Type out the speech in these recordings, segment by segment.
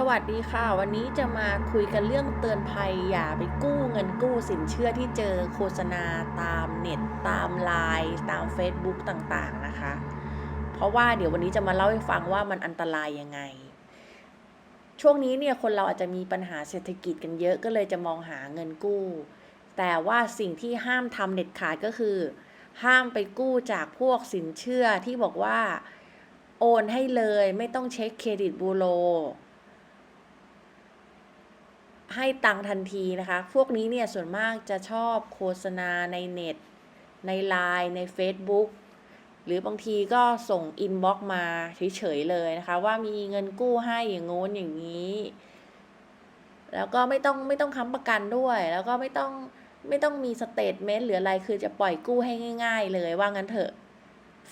สวัสดีค่ะ วันนี้จะมาคุยกันเรื่องเตือนภัยอย่าไปกู้เงินกู้สินเชื่อที่เจอโฆษณาตามเน็ต ตามไลน์ตาม Facebook ต่างๆนะคะ เพราะว่าเดี๋ยววันนี้จะมาเล่าให้ฟังว่ามันอันตรายยังไง ช่วงนี้เนี่ยคนเราอาจจะมีปัญหาเศรษฐกิจกันเยอะก็เลยจะมองหาเงินกู้ แต่ว่าสิ่งที่ห้ามทำเด็ดขาดก็คือ ห้ามไปกู้จากพวกสินเชื่อที่บอกว่า โอนให้เลยไม่ต้องเช็คเครดิตบูโร ให้ตังทันทีนะคะ พวกนี้เนี่ยส่วนมากจะชอบโฆษณาในเน็ต ในไลน์ใน Facebook หรือบางทีก็ส่งอินบ็อกมาเฉยๆเลยนะคะ ว่ามีเงินกู้ให้อย่างงู้นอย่างนี้ แล้วก็ไม่ต้องไม่ต้องค้ำประกันด้วย แล้วก็ไม่ต้องไม่ต้องมีสเตทเมนต์หรืออะไรคือจะปล่อยกู้ให้ง่าย ๆ เลยว่างั้นเถอะ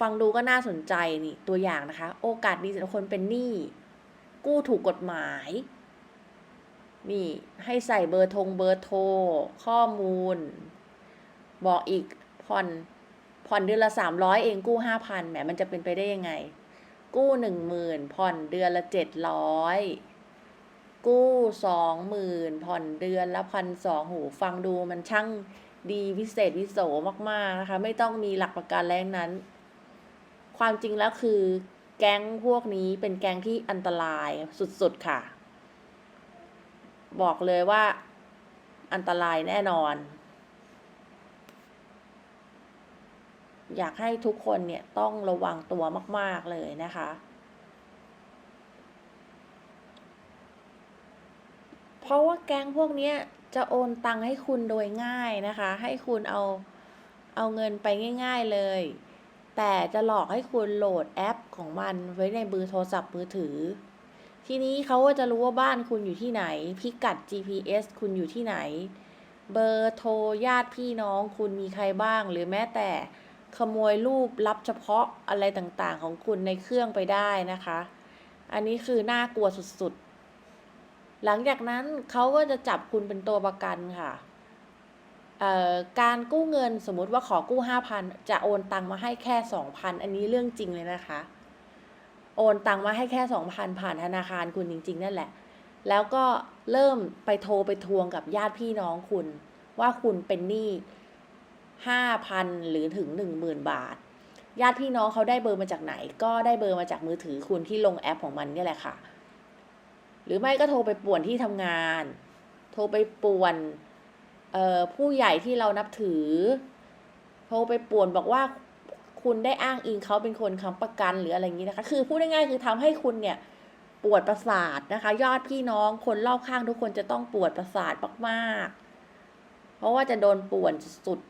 ฟังดูก็น่าสนใจนี่ตัวอย่างนะคะ โอกาสดีสำหรับคนเป็นหนี้กู้ถูกกฎหมาย นี่ให้ใส่เบอร์ทงเบอร์โทร ข้อมูล บอกอีกผ่อนผ่อนเดือนละสามร้อยเองกู้ห้าพันแหมมันจะเป็นไปได้ยังไง กู้หนึ่งหมื่นผ่อนเดือนละเจ็ดร้อยกู้สองหมื่นผ่อนเดือนละพันสองหูฟังดูมันช่างดีวิเศษวิโสมาก ๆ นะคะ ไม่ต้องมีหลักประกันแรงนั้น ความจริงแล้วคือ แก๊งพวกนี้เป็นแก๊งที่อันตรายสุด ๆ ค่ะ บอกเลยว่าอันตรายแน่นอน อยากให้ทุกคนเนี่ยต้องระวังตัวมาก ๆ เลยนะคะ เพราะว่าแก๊งพวกนี้จะโอนตังค์ให้คุณโดยง่ายนะคะ ให้คุณเอาเอาเงินไปง่าย ๆเลย แต่จะหลอกให้คุณโหลดแอปของมันไว้ในเบอร์โทรศัพท์มือถือ ทีนี้เขาก็จะรู้ว่าบ้านคุณอยู่ที่ไหน พิกัด GPS คุณอยู่ที่ไหน เบอร์โทรญาติพี่น้องคุณมีใครบ้าง หรือแม้แต่ขโมยรูปลับเฉพาะอะไรต่างๆ ของคุณในเครื่องไปได้นะคะ อันนี้คือน่ากลัวสุดๆ หลังจากนั้นเขาก็จะจับคุณเป็นตัวประกันค่ะการกู้เงินสมมติว่าขอกู้ห้าพันจะโอนตังมาให้แค่สองพันอันนี้เรื่องจริงเลยนะคะ โอนตังมาให้แค่สองพันผ่านธนาคารคุณจริง ๆ นั่นแหละ แล้วก็เริ่มไปโทรไปทวงกับญาติพี่น้องคุณ ว่าคุณเป็นหนี้ห้าพันหรือถึงหนึ่งหมื่นบาท ญาติพี่น้องเขาได้เบอร์มาจากไหน ก็ได้เบอร์มาจากมือถือคุณที่ลงแอปของมันนี่แหละค่ะ หรือไม่ก็โทรไปป่วนที่ทำงาน โทรไปป่วนผู้ใหญ่ที่เรานับถือ โทรไปป่วนบอกว่า คุณได้อ้างอิงเขาเป็นคนค้ำประกันหรืออะไรอย่างนี้นะคะ คือพูดง่ายๆคือทำให้คุณเนี่ยปวดประสาทนะคะ ยอดพี่น้องคนรอบข้างทุกคนจะต้องปวดประสาทมากๆ เพราะว่าจะโดนป่วนสุด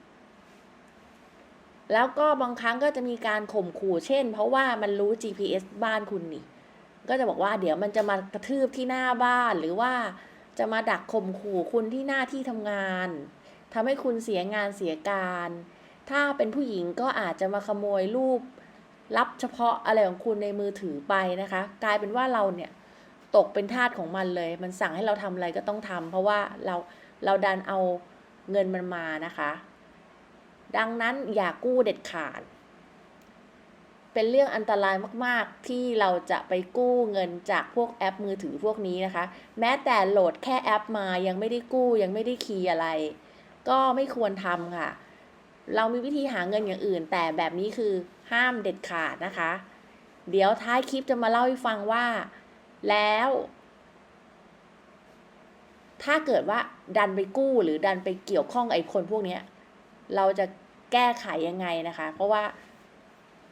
แล้วก็บางครั้งก็จะมีการข่มขู่เช่น เพราะว่ามันรู้ GPS บ้านคุณนี่ ก็จะบอกว่าเดี๋ยวมันจะมากระทืบที่หน้าบ้านหรือว่าจะมาดักข่มขู่คุณที่หน้าที่ทำงานทำให้คุณเสียงานเสียการ ถ้าเป็นผู้หญิงก็อาจจะมาขโมยรูปรับเฉพาะอะไรของคุณในมือถือไปนะคะ กลายเป็นว่าเราเนี่ยตกเป็นทาสของมันเลย มันสั่งให้เราทำอะไรก็ต้องทำเพราะว่าเราเราดันเอาเงินมันมานะคะ ดังนั้นอย่ากู้เด็ดขาด เป็นเรื่องอันตรายมาก ๆ ที่เราจะไปกู้เงินจากพวกแอปมือถือพวกนี้นะคะ แม้แต่โหลดแค่แอปมายังไม่ได้กู้ยังไม่ได้คีย์อะไร ก็ไม่ควรทำค่ะ เรามีวิธีหาเงินอย่างอื่น แต่แบบนี้คือห้ามเด็ดขาดนะคะ เดี๋ยวท้ายคลิปจะมาเล่าให้ฟังว่า แล้ว ถ้าเกิดว่าดันไปกู้หรือดันไปเกี่ยวข้องไอ้คนพวกนี้เราจะแก้ไขยังไงนะคะ เพราะว่า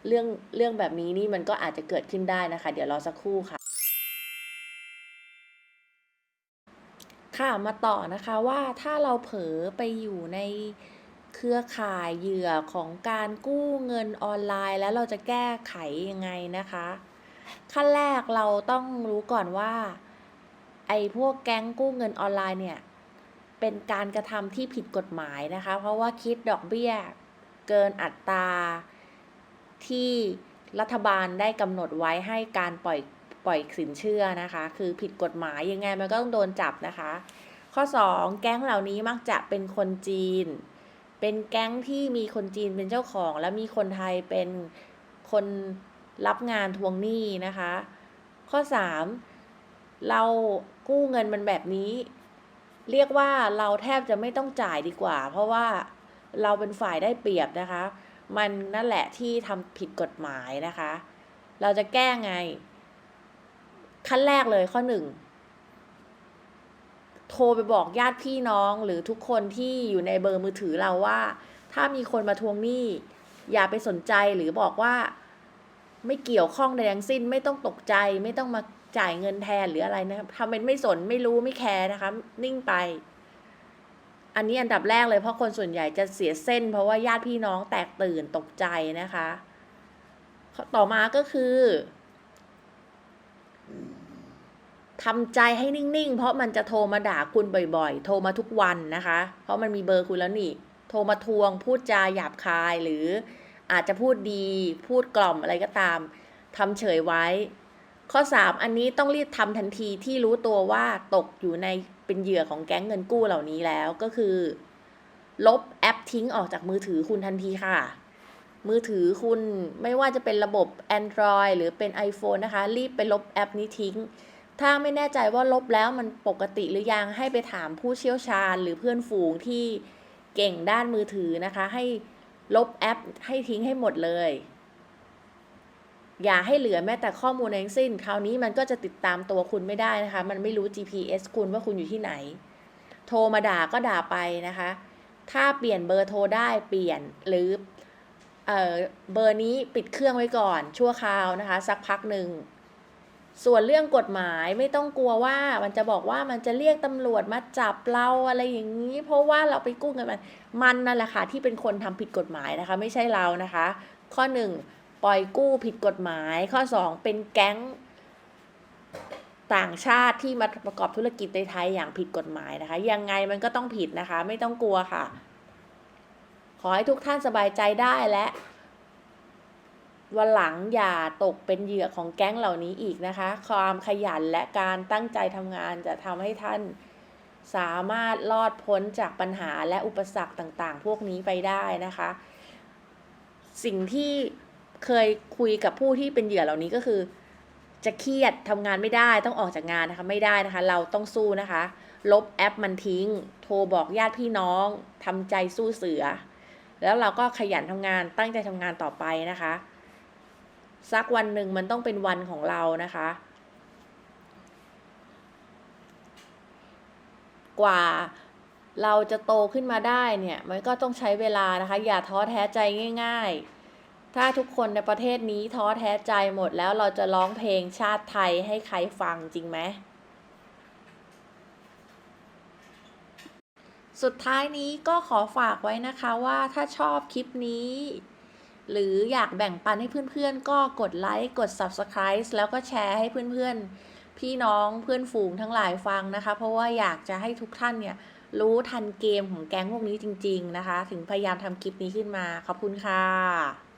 เรื่องเรื่องแบบนี้นี่มันก็อาจจะเกิดขึ้นได้นะคะ เดี๋ยวรอสักครู่ค่ะ ค่ะมาต่อนะคะว่าถ้าเราเผลอไปอยู่ใน รือข่ายเหยื่อของการกู้เงินออนไลน์ แล้วเราจะแก้ไขยังไงนะคะ ขั้นแรกเราต้องรู้ก่อนว่าไอ้พวกแก๊งกู้เงินออนไลน์เนี่ยเป็นการกระทำที่ผิดกฎหมายนะคะ เพราะว่าคิดดอกเบี้ยเกินอัตราที่รัฐบาลได้กำหนดไว้ให้การปล่อยปล่อยสินเชื่อนะคะ คือผิดกฎหมายยังไงมันก็ต้องโดนจับนะคะ ข้อ 2 แก๊งเหล่านี้มักจะเป็นคนจีน เป็นแก๊งที่มีคนจีนเป็นเจ้าของ และมีคนไทยเป็นคนรับงานทวงหนี้นะคะ ข้อ 3 เรากู้เงินมันแบบนี้ เรียกว่าเราแทบจะไม่ต้องจ่ายดีกว่า เพราะว่าเราเป็นฝ่ายได้เปรียบนะคะ มันนั่นแหละที่ทำผิดกฎหมายนะคะ เราจะแก้ไง ขั้นแรกเลยข้อหนึ่ง โทรไปบอกญาติพี่น้องหรือทุกคนที่อยู่ในเบอร์มือถือเราว่า ถ้ามีคนมาทวงหนี้ อย่าไปสนใจหรือบอกว่า ไม่เกี่ยวข้องใดทั้งสิ้น ไม่ต้องตกใจ ไม่ต้องมาจ่ายเงินแทนหรืออะไรนะครับทำเป็นไม่สนไม่รู้ไม่แคร์นะคะ นิ่งไป อันนี้อันดับแรกเลยเพราะคนส่วนใหญ่จะเสียเส้น เพราะว่าญาติพี่น้องแตกตื่นตกใจนะคะ ต่อมาก็คือ ทำใจให้นิ่งๆ เพราะมันจะโทรมาด่าคุณบ่อยๆ โทรมาทุกวันนะคะ เพราะมันมีเบอร์คุณแล้วนี่ โทรมาทวง พูดจาหยาบคาย หรืออาจจะพูดดี พูดกล่อมอะไรก็ตาม ทำเฉยไว้ ข้อ 3 อันนี้ต้องรีบทำทันทีที่รู้ตัวว่าตกอยู่ในเป็นเหยื่อของแก๊งเงินกู้เหล่านี้แล้วก็คือ ลบแอปทิ้งออกจากมือถือคุณทันทีค่ะ มือถือคุณไม่ว่าจะเป็นระบบ Android หรือเป็น iPhone นะคะ รีบไปลบแอปนี้ทิ้ง ถ้าไม่แน่ใจว่าลบแล้วมันปกติหรือยังให้ไปถามผู้เชี่ยวชาญหรือเพื่อนฝูงที่เก่งด้านมือถือนะคะ ให้ลบแอปให้ทิ้งให้หมดเลย อย่าให้เหลือแม้แต่ข้อมูลทั้งสิ้น คราวนี้มันก็จะติดตามตัวคุณไม่ได้นะคะ มันไม่รู้ GPS คุณว่าคุณอยู่ที่ไหน โทรมาด่าก็ด่าไปนะคะ ถ้าเปลี่ยนเบอร์โทรได้เปลี่ยนหรือเออเบอร์นี้ปิดเครื่องไว้ก่อนชั่วคราวนะคะ สักพักหนึ่ง ส่วนเรื่องกฎหมายไม่ต้องกลัวว่ามันจะบอกว่ามันจะเรียกตำรวจมาจับเราอะไรอย่างนี้ เพราะว่าเราไปกู้เงินมันมันนั่นแหละค่ะที่เป็นคนทำผิดกฎหมายนะคะ ไม่ใช่เรานะคะ ข้อหนึ่งปล่อยกู้ผิดกฎหมาย ข้อสองเป็นแก๊งต่างชาติที่มาประกอบธุรกิจในไทยอย่างผิดกฎหมายนะคะ ยังไงมันก็ต้องผิดนะคะ ไม่ต้องกลัวค่ะ ขอให้ทุกท่านสบายใจได้และ วันหลังอย่าตกเป็นเหยื่อของแก๊งเหล่านี้อีกนะคะ ความขยันและการตั้งใจทำงานจะทำให้ท่านสามารถรอดพ้นจากปัญหาและอุปสรรคต่างๆ พวกนี้ไปได้นะคะ สิ่งที่เคยคุยกับผู้ที่เป็นเหยื่อเหล่านี้ก็คือ จะเครียดทำงานไม่ได้ต้องออกจากงานนะคะไม่ได้นะคะ เราต้องสู้นะคะ ลบแอปมันทิ้ง โทรบอกญาติพี่น้องทำใจสู้เสือ แล้วเราก็ขยันทำงานตั้งใจทำงานต่อไปนะคะ สักวันหนึ่งมันต้องเป็นวันของเรานะคะ กว่าเราจะโตขึ้นมาได้เนี่ย มันก็ต้องใช้เวลานะคะ อย่าท้อแท้ใจง่าย ๆ ถ้าทุกคนในประเทศนี้ท้อแท้ใจหมดแล้วเราจะร้องเพลงชาติไทยให้ใครฟังจริงไหมสุดท้ายนี้ก็ขอฝากไว้นะคะว่าถ้าชอบคลิปนี้ หรืออยากแบ่งปันให้เพื่อนๆ ก็กดไลค์ กด Subscribe แล้วก็แชร์ให้เพื่อนๆ พี่น้องเพื่อนฝูงทั้งหลายฟังนะคะ เพราะว่าอยากจะให้ทุกท่านเนี่ย รู้ทันเกมของแก๊งพวกนี้จริง ๆ นะคะ ถึงพยายามทำคลิปนี้ขึ้นมา ขอบคุณค่ะ